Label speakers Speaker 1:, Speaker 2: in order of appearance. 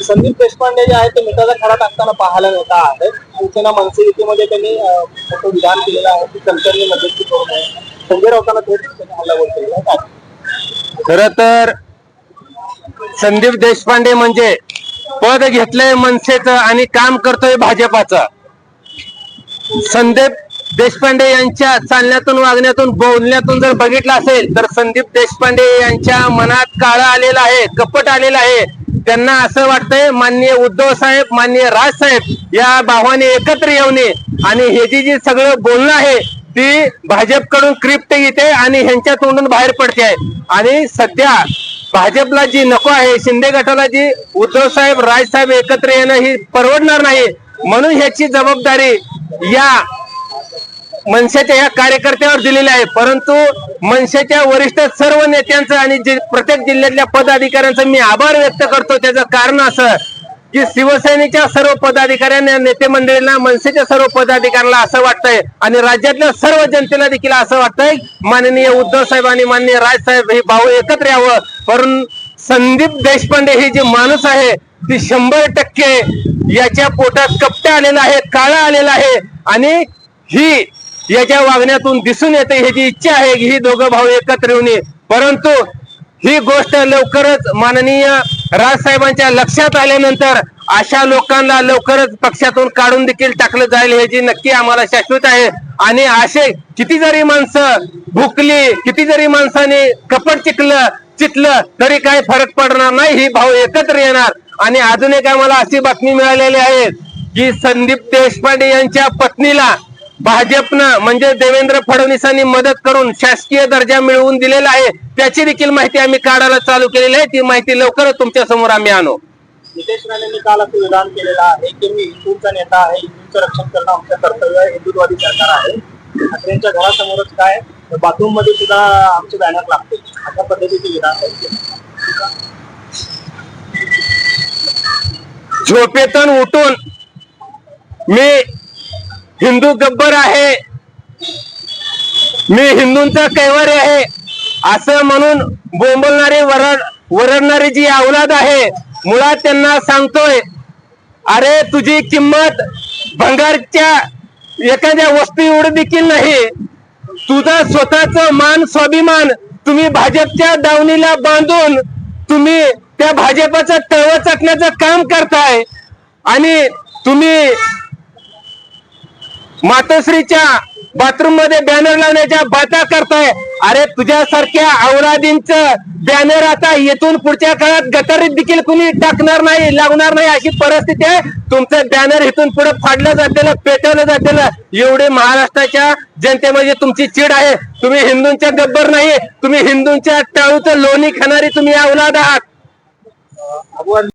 Speaker 1: संदीप देशपांडे जे आहेत ते मिठाचा खडा टाकताना पाहायला मिळत आहे. शिवसेना मनसे युतीमध्ये त्यांनी अं, मोठं विधान केलेलं आहे. की कणकरनी मध्यस्थी करू नये संजय राऊतांना थेट हल्लाबोल केलेला आहे.
Speaker 2: खर तर संदीप देशपांडे म्हणजे पद घेतलंय मनसेचं आणि काम करतोय भाजपाचं. संदीप देशपांडे यांच्या चालण्यातून वागण्यातून बोलण्यातून जर बघितलं असेल तर संदीप देशपांडे यांच्या मनात काळं आलेलं आहे कपट आलेलं आहे. त्यांना असं वाटतंय माननीय उद्धव साहेब माननीय राज साहेब या भावाने एकत्र येऊने आणि हे जी जी सगळं बोलणं आहे ती भाजपकडून क्रिप्ट येते आणि ह्यांच्या तोंडून बाहेर पडते आहे. आणि सध्या भाजपला जी नको आहे शिंदे गटाला जी उद्धव साहेब राज साहेब एकत्र येणं ही परवडणार नाही. म्हणून ह्याची जबाबदारी या मनसेच्या या कार्यकर्त्यावर दिलेली आहे. परंतु मनसेच्या वरिष्ठ सर्व नेत्यांचं आणि प्रत्येक जिल्ह्यातल्या पदाधिकाऱ्यांचं मी आभार व्यक्त करतो. त्याचं कारण असं की शिवसेनेच्या सर्व पदाधिकाऱ्यांना नेते मंडळींना मनसेच्या सर्व पदाधिकाऱ्यांना असं वाटतंय आणि राज्यातल्या सर्व जनतेला देखील असं वाटतंय. माननीय उद्धव साहेब आणि माननीय राज साहेब हे भाऊ एकत्र यावं. परंतु संदीप देशपांडे हे जे माणूस आहे ती शंभर टक्के याच्या पोटात कपट्या आलेला आहे काळा आलेला आहे. आणि ही याच्या वागण्यातून दिसून येते ह्याची इच्छा आहे की ही दोघं भाऊ एकत्र येऊन नये परंतु ही गोष्ट लवकरच माननीय राजसाहेबांच्या लक्षात आल्यानंतर अशा लोकांना लवकरच पक्षातून काढून देखील टाकलं जाईल ह्याची नक्की आम्हाला शाश्वत आहे. आणि असे किती जरी माणसं भुकली किती जरी माणसाने कपट चिकलं चितलं तरी काय फरक पडणार नाही ही भाऊ एकत्र येणार. आणि अजून एक आम्हाला अशी बातमी मिळालेली आहे की संदीप देशपांडे यांच्या पत्नीला भाजपनं म्हणजे देवेंद्र फडणवीसांनी मदत करून शासकीय दर्जा मिळवून दिलेला आहे त्याची देखील माहिती आम्ही काढायला चालू केलेली आहे. ती माहिती लवकरच तुमच्यासमोर आम्ही आणू.
Speaker 1: नितेश राणेंनी काल असं विधान केलेलं आहे की मी हिंदूंचा नेता आहे हिंदूंचं रक्षण करणं आमचं कर्तव्य आहे हिंदुत्ववादी सरकार आहे. ठाकरेंच्या घरासमोरच काय बाथरूममध्ये सुद्धा आमचे बॅनर लागते अशा पद्धतीचे विधान केलं.
Speaker 2: झोपेतून उठून मी हिंदू गब्बर आहे. मी हिंदूंचा कैवारी आहे. असं म्हणून बोंबलणारी वरड वरडणारी जी अवलाद आहे मुळात त्यांना सांगतोय अरे तुझी किंमत भंगारच्या एखाद्या वस्तू एवढी देखील नाही. तुझा स्वतःच मान स्वाभिमान तुम्ही भाजपच्या दावणीला बांधून तुम्ही त्या भाजपाचं तळव चाकण्याचं काम करताय. आणि तुम्ही मातोश्रीच्या बाथरूममध्ये बॅनर लावण्याच्या बाता करताय. अरे तुझ्यासारख्या औलादींच बॅनर आता येथून पुढच्या काळात गटारीत देखील कुणी टाकणार नाही लागणार नाही अशी परिस्थिती आहे. तुमचं बॅनर इथून पुढे फाडलं जातेलं पेटवलं जातेलं. एवढे महाराष्ट्राच्या जनतेमध्ये तुमची चीड आहे. तुम्ही हिंदूंच्या गब्बर नाही. तुम्ही हिंदूंच्या टाळूचं लोणी खाणारी तुम्ही औलाद आहात.